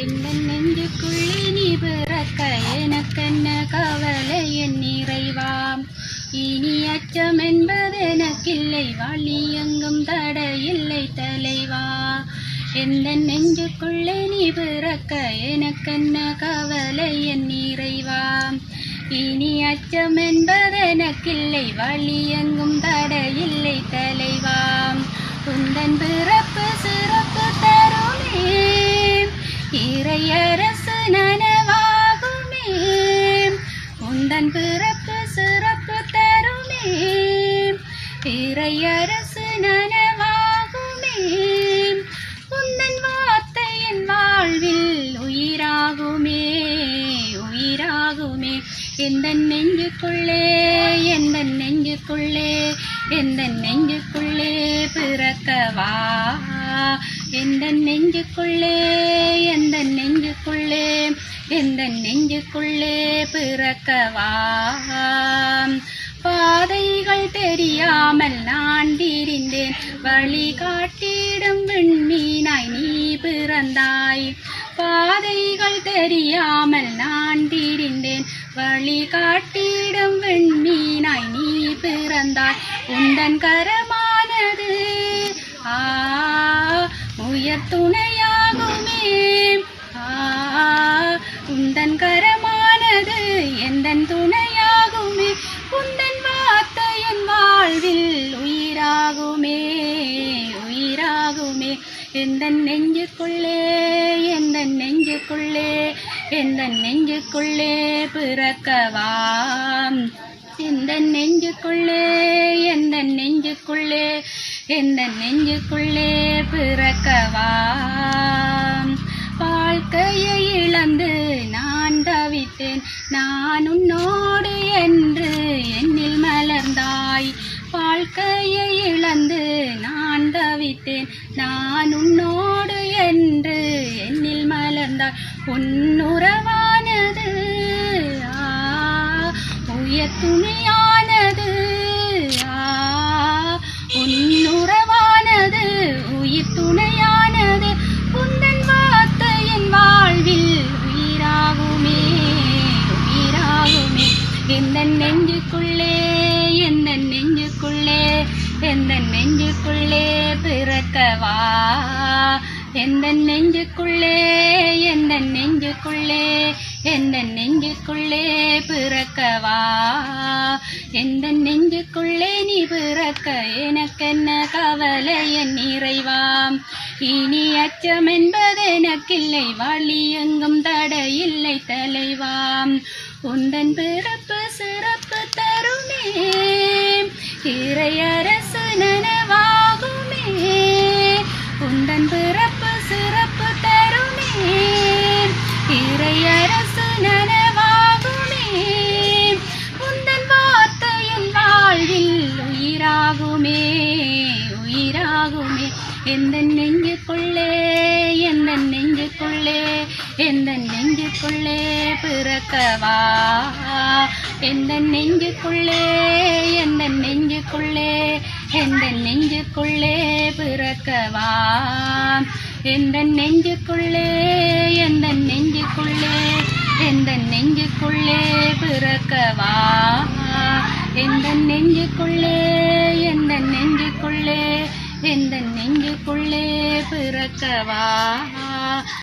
எந்த நெஞ்சுக்குள்ளே நீ பிறக்க எனக்கென்ன கவலை? என் நிறைவாம் இனி அச்சம் என்பது எனக்கில்லை. வாழி எங்கும் தடையில்லை தலைவா. எந்த நெஞ்சுக்குள்ளே நீ பிறக்க எனக்கென்ன கவலை? என் நிறைவா இனி அச்சம் என்பது எனக்கில்லை. வழி எங்கும் தடையில்லை தலைவாம் குந்தன் பிறப்பு சிறப்பு தருமே. இறையரசு நனவாகுமே. உந்தன் பிறப்பு சிறப்பு தருமே. இறையரசு நனவாகுமே. உந்தன் வார்த்தையின் வாழ்வில் உயிராகுமே. உயிராகுமே. எந்த நெஞ்சுக்குள்ளே எந்த நெஞ்சுக்குள்ளே எந்த நெஞ்சுக்குள்ளே பிறக்கவா? எந்த நெஞ்சுக்குள்ளே எந்த நெஞ்சுக்குள்ளே எந்த நெஞ்சுக்குள்ளே பிறக்கவா? பாதைகள் தெரியாமல் நான் திரிந்தேன். வழி காட்டிடும் விண்மீனாய் நீ பிறந்தாய். பாதைகள் தெரியாமல் நான் திரிந்தேன். வழி காட்டிடும் விண்மீனாய் நீ பிறந்தாய். உந்தன் கரமானது ஆ துணையாகுமே. ஆ உந்தன் கரமானது எந்தன் துணையாகுமே. உந்தன் வார்த்தை என் வாழ்வில் உயிராகுமே. உயிராகுமே. எந்தன் நெஞ்சுக்குள்ளே எந்தன் நெஞ்சுக்குள்ளே எந்தன் நெஞ்சுக்குள்ளே பிறக்கவாம் எந்தன் நெஞ்சுக்குள்ளே எந்தன் நெஞ்சுக்குள்ளே எந்த நெஞ்சுக்குள்ளே பிறக்கவா? வாழ்க்கையை இழந்து நான் தவித்தேன். நான் உன்னோடு என்று என்னில் மலர்ந்தாய். வாழ்க்கையை இழந்து நான் தவித்தேன். நான் உன்னோடு என்று என்னில் மலர்ந்தாய். உன்னுறவானது ஆ, உயர் துணியான எந்த நெஞ்சுக்குள்ளே எந்த நெஞ்சுக்குள்ளே எந்த நெஞ்சுக்குள்ளே பிறக்கவா? எந்த நெஞ்சுக்குள்ளே எந்த நெஞ்சுக்குள்ளே எந்த நெஞ்சுக்குள்ளே பிறக்கவா? எந்த நெஞ்சுக்குள்ளே நீ பிறக்க எனக்கென்ன கவலை என் நிறைவாம் இனி அச்சம் என்பது எனக்கில்லை வழி எங்கும் தடையில்லை தலைவாம் உந்தன் பிறப்பு இறையரசு நனவாகுமே. உந்தன் பிறப்பு சிறப்பு தருமே. இறையரசு நனவாகுமே. உந்தன் வார்த்தையின் வாழ்வில் உயிராகுமே. உயிராகுமே. எந்த நெஞ்சுக்குள்ளே எந்த நெஞ்சுக்குள்ளே எந்த நெஞ்சுக்குள்ளே பிறக்கவா? எந்த நெஞ்சுக்குள்ளே எந்த எந்த நெஞ்சுக்குள்ளே பிறக்கவா? எந்த நெஞ்சுக்குள்ளே எந்த நெஞ்சுக்குள்ளே எந்த நெஞ்சுக்குள்ளே பிறக்கவா? எந்த நெஞ்சுக்குள்ளே எந்த நெஞ்சுக்குள்ளே எந்த நெஞ்சுக்குள்ளே பிறக்கவா?